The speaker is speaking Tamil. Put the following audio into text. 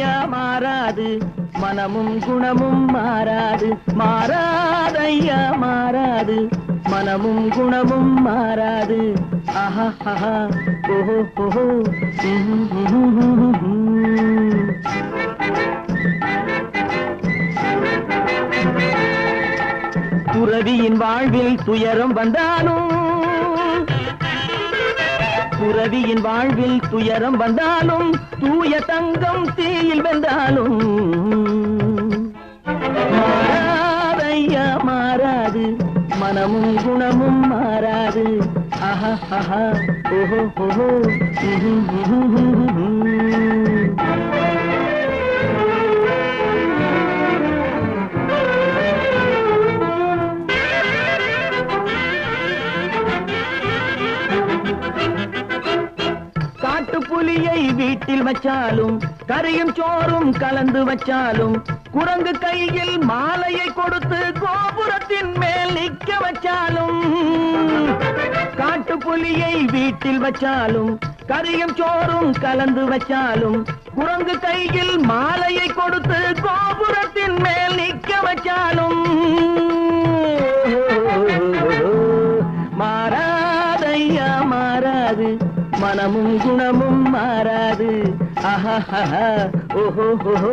மாறாது. மனமும் குணமும் மாறாது. மாறாதையா மாறாது. மனமும் குணமும் மாறாது. ஆஹா ஆஹா. ஓஹோ ஓஹோ. துறவியின் வாழ்வில் துயரம் வந்தாலும் துறவியின் வாழ்வில் துயரம் வந்தாலும் தூய தங்கம் தீயில் வெந்தாலும். மாறாதையா மாறாது. மனமும் குணமும் மாறாது. ஆஹா ஆஹா. ஓஹோ ஓஹோ. புலியை வீட்டில் வச்சாலும் கரையும் சோறும் கலந்து வச்சாலும் குரங்கு கையில் மாலையை கொடுத்து கோபுரத்தின் மேல் நிக்க வச்சாலும் காட்டுப்புலியை வீட்டில் வச்சாலும் கரியும் சோறும் கலந்து வச்சாலும் குரங்கு கையில் மாலையை கொடுத்து கோபுரத்தின் மேல் நிக்க வச்சாலும். மாறாதையா மாறாது. மனமும் குணமும் மாறாது. ஆஹா ஓஹோ ஓஹோ.